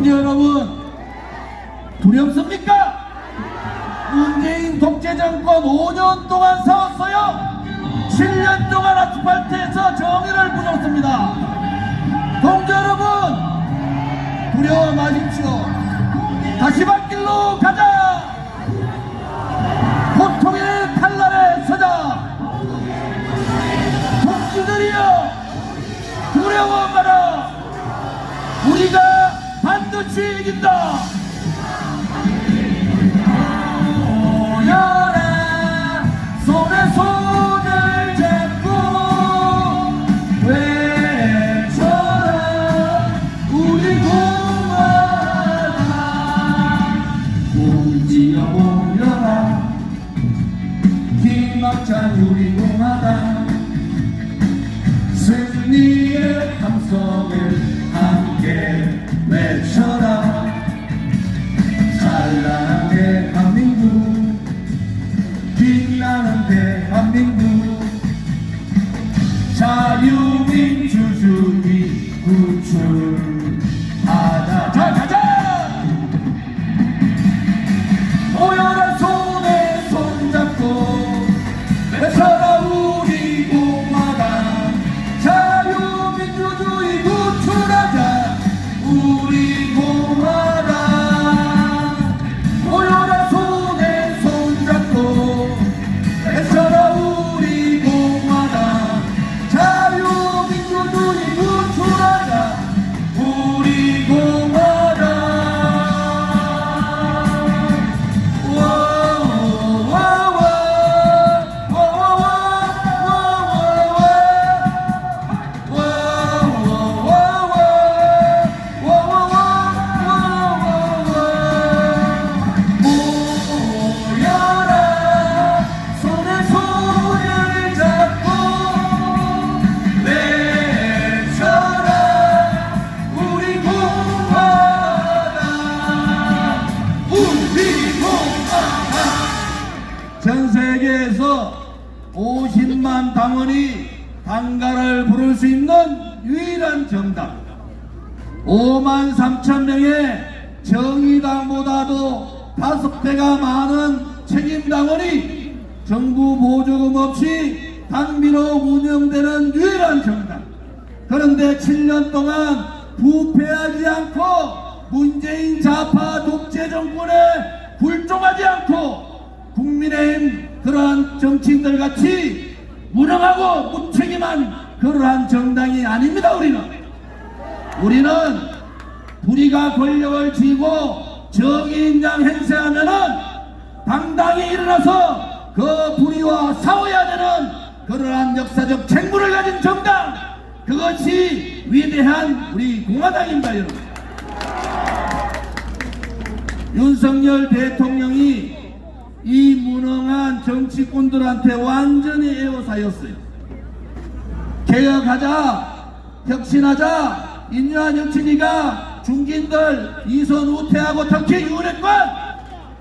동지 여러분 두렵습니까? 문재인 독재 정권 5년 동안 싸웠어요. 7년 동안 아스팔트에서 정의를 부렸습니다. 동지 여러분 두려워 마십시오. 다시 발길로 가자. 대 정당 5만 3천 명의 정의당보다도 다섯 배가 많은 책임당원이 정부 보조금 없이 당비로 운영되는 유일한 정당. 그런데 7년 동안 부패하지 않고 문재인 좌파 독재 정권에 굴종하지 않고 국민의힘 그러한 정치인들 같이 무능하고 무책임한 그러한 정당이 아닙니다 우리는 우리는 우리가 권력을 쥐고 정의인 양 행세하면은 당당히 일어나서 그 불의와 싸워야 되는 그러한 역사적 책무를 가진 정당 그것이 위대한 우리 공화당입니다 여러분 윤석열 대통령이 이 무능한 정치꾼들한테 완전히 에워싸였어요. 개혁하자 혁신하자 인류한 혁신이가 중진들 이선 우태하고 특히 윤핵관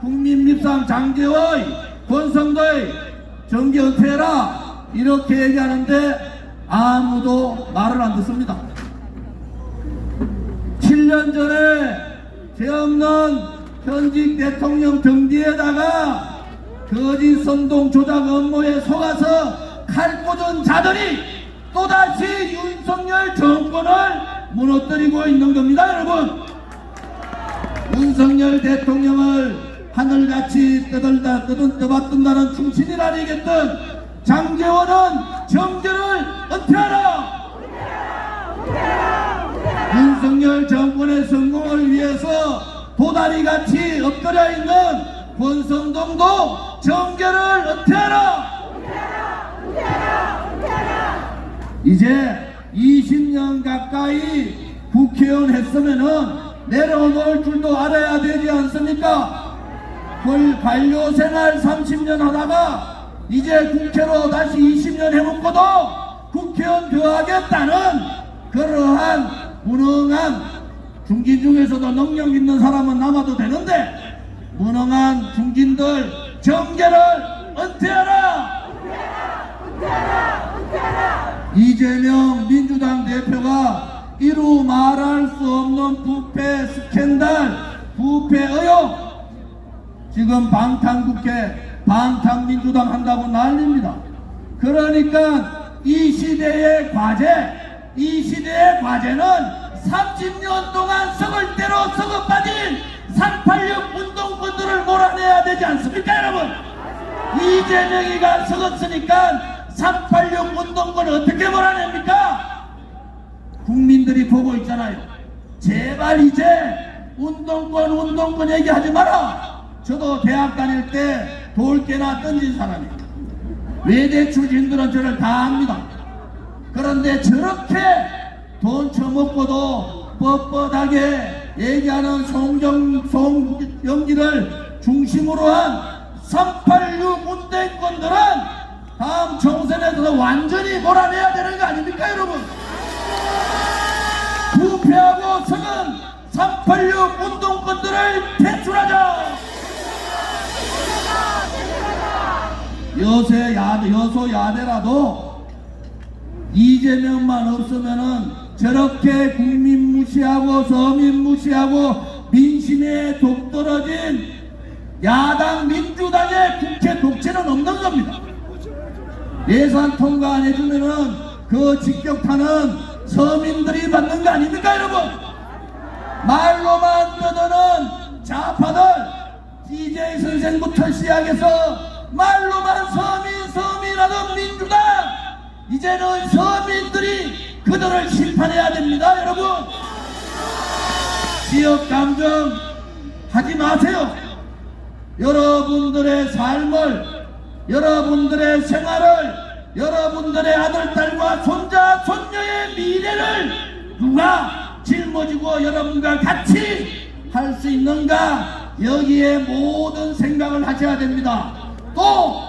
국민 밉상 장제의 권성도의 정계 은퇴해라! 이렇게 얘기하는데 아무도 말을 안 듣습니다. 7년 전에 죄 없는 현직 대통령 등 뒤에다가 거짓 선동 조작 업무에 속아서 칼 꽂은 자들이 또다시 윤석열 정권을 무너뜨리고 있는 겁니다 여러분. 윤석열 대통령을 하늘같이 떠들다 떠든 떠받든다는 충신이라 얘기했던 장재원은 정계를 은퇴하라! 윤석열 정권의 성공을 위해서 도다리같이 엎드려 있는 권성동도 정계를 은퇴하라! 이제 20년 가까이 국회의원 했으면은 내려놓을 줄도 알아야 되지 않습니까? 그 관료 생활 30년 하다가 이제 국회로 다시 20년 해먹고도 국회의원 되어야겠다는 그러한 무능한 중진 중에서도 능력 있는 사람은 남아도 되는데 무능한 중진들 정계를 은퇴하라! 이재명 민주당 대표가 이루 말할 수 없는 부패 스캔들 부패 의혹 지금 방탄국회 방탄민주당 한다고 난립니다. 그러니까 이 시대의 과제, 이 시대의 과제는 30년 동안 썩을 대로 썩어 빠진 386 운동권들을 몰아내야 되지 않습니까 여러분? 이재명이가 썩었으니까 386 운동권 어떻게 몰아냅니까? 국민들이 보고 있잖아요. 제발 이제 운동권 운동권 얘기하지 마라. 저도 대학 다닐 때 돌개나 던진 사람이에요. 외대 출신들은 저를 다 압니다. 그런데 저렇게 돈 처먹고도 뻣뻣하게 얘기하는 송정, 송영기를 중심으로 한 386 운동권들은 총선에서 완전히 몰아내야 되는 거 아닙니까 여러분? 부패하고 성은 386 운동권들을 퇴출하자! 여세 야대, 여소 야대라도 이재명만 없으면은 저렇게 국민 무시하고 서민 무시하고 민심에 독떨어진 야당 민주당의 국회 독재는 없는 겁니다. 예산 통과 안 해주면은 그 직격탄은 서민들이 받는 거 아닙니까 여러분? 말로만 떠드는 좌파들 DJ 선생부터 시작해서 말로만 서민 서민하던 민주당 이제는 서민들이 그들을 심판해야 됩니다 여러분 지역 감정 하지 마세요 여러분들의 삶을 여러분들의 생활을 여러분들의 아들 딸과 손자 손녀의 미래를 누가 짊어지고 여러분과 같이 할 수 있는가? 여기에 모든 생각을 하셔야 됩니다. 또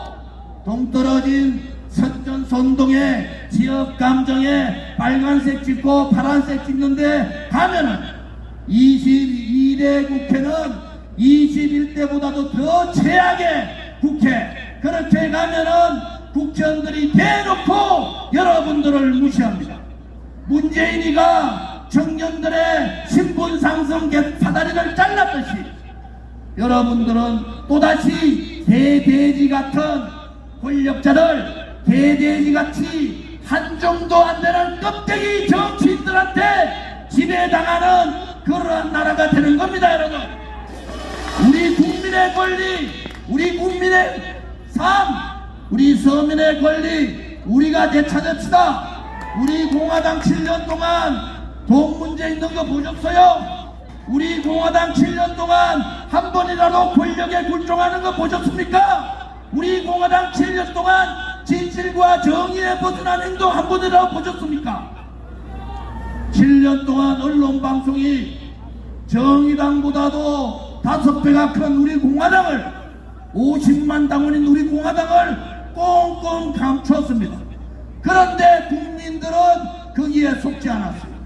동떨어진 선전 선동에 지역 감정에 빨간색 찍고 파란색 찍는데 가면은 22대 국회는 21대보다도 더 최악의 그렇게 가면은 국회의원들이 대놓고 여러분들을 무시합니다. 문재인이가 청년들의 신분 상승 사다리를 잘랐듯이 여러분들은 또다시 대돼지 같은 권력자들 대돼지 같이 한정도 안 되는 껍데기 정치인들한테 지배당하는 그러한 나라가 되는 겁니다 여러분. 우리 국민의 권리 우리 국민의 삶 우리 서민의 권리 우리가 되찾읍시다 우리 공화당 7년 동안 돈 문제 있는 거 보셨어요? 우리 공화당 7년 동안 한 번이라도 권력에 굴종하는 거 보셨습니까? 우리 공화당 7년 동안 진실과 정의에 벗어난 행동 한 번이라도 보셨습니까? 7년 동안 언론 방송이 정의당보다도 다섯 배가 큰 우리 공화당을 50만 당원인 우리 공화당을 꽁꽁 감추었습니다. 그런데 국민들은 거기에 속지 않았어요.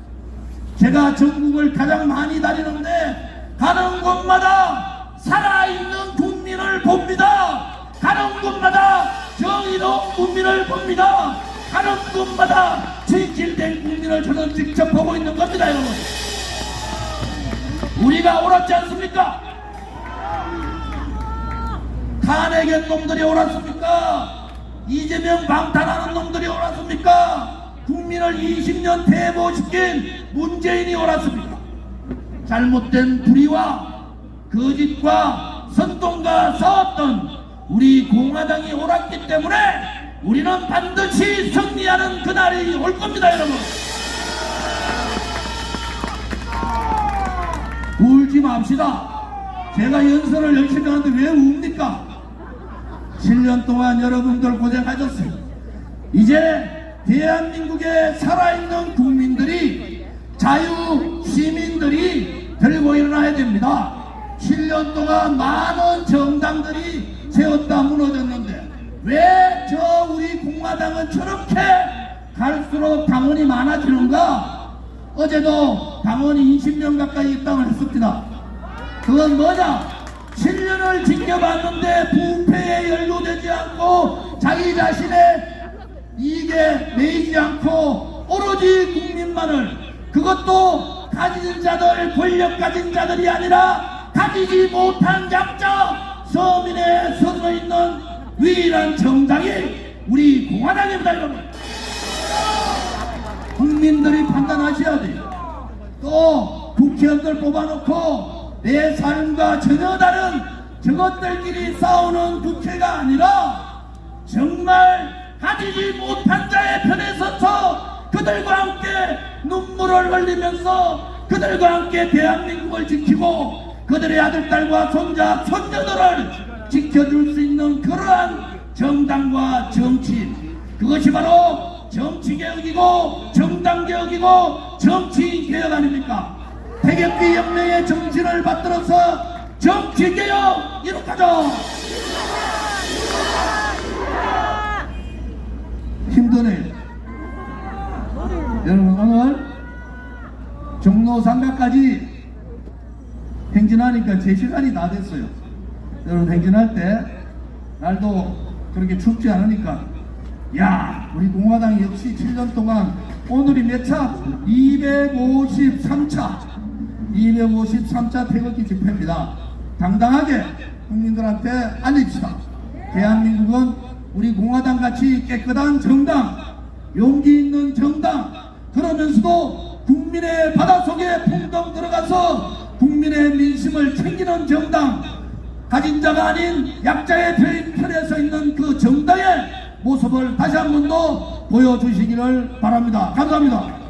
제가 전국을 가장 많이 다니는데 가는 곳마다 살아있는 국민을 봅니다. 가는 곳마다 정의로운 국민을 봅니다. 가는 곳마다 진실된 국민을 저는 직접 보고 있는 겁니다, 여러분. 우리가 옳았지 않습니까? 탄핵의 놈들이 옳았습니까? 이재명 방탄하는 놈들이 옳았습니까? 국민을 20년 대보시킨 문재인이 옳았습니까? 잘못된 불의와 거짓과 선동과 싸웠던 우리 공화당이 옳았기 때문에 우리는 반드시 승리하는 그날이 올 겁니다 여러분 울지 맙시다 제가 연설을 열심히 하는데 왜 웁니까 7년 동안 여러분들 고생하셨어요. 이제 대한민국에 살아있는 국민들이 자유 시민들이 들고 일어나야 됩니다. 7년 동안 많은 정당들이 세웠다 무너졌는데 왜 저 우리 공화당은 저렇게 갈수록 당원이 많아지는가? 어제도 당원이 20명 가까이 입당을 했습니다. 그건 뭐냐? 7년을 지켜봤는데 부패에 연루되지 않고 자기 자신의 이익에 매이지 않고 오로지 국민만을 그것도 가진 자들 권력 가진 자들이 아니라 가지지 못한 약자 서민의 서서 있는 유일한 정당이 우리 공화당입니다 여러분 국민들이 판단하셔야 돼요. 또 국회의원들 뽑아놓고 내 삶과 전혀 다른 저것들끼리 싸우는 국회가 아니라 정말 가지지 못한 자의 편에 서서 그들과 함께 눈물을 흘리면서 그들과 함께 대한민국을 지키고 그들의 아들, 딸과 손자, 손녀들을 지켜줄 수 있는 그러한 정당과 정치 그것이 바로 정치개혁이고 정당개혁이고 정치개혁 아닙니까? 태극기 혁명의 정신을 받들어서 정치개혁 이룩하죠! 힘드네. 여러분 오늘 종로 상가까지 행진하니까 제 시간이 다 됐어요. 여러분 행진할 때 날도 그렇게 춥지 않으니까. 야 우리 공화당 역시 7년 동안 오늘이 몇 차? 253차 253차 태극기 집회입니다 당당하게 국민들한테 알립시다 대한민국은 우리 공화당 같이 깨끗한 정당 용기 있는 정당 그러면서도 국민의 바닷속에 풍덩 들어가서 국민의 민심을 챙기는 정당 가진 자가 아닌 약자의 편- 편에 서 있는 그 정당의 모습을 다시 한 번 더 보여주시기를 바랍니다. 감사합니다.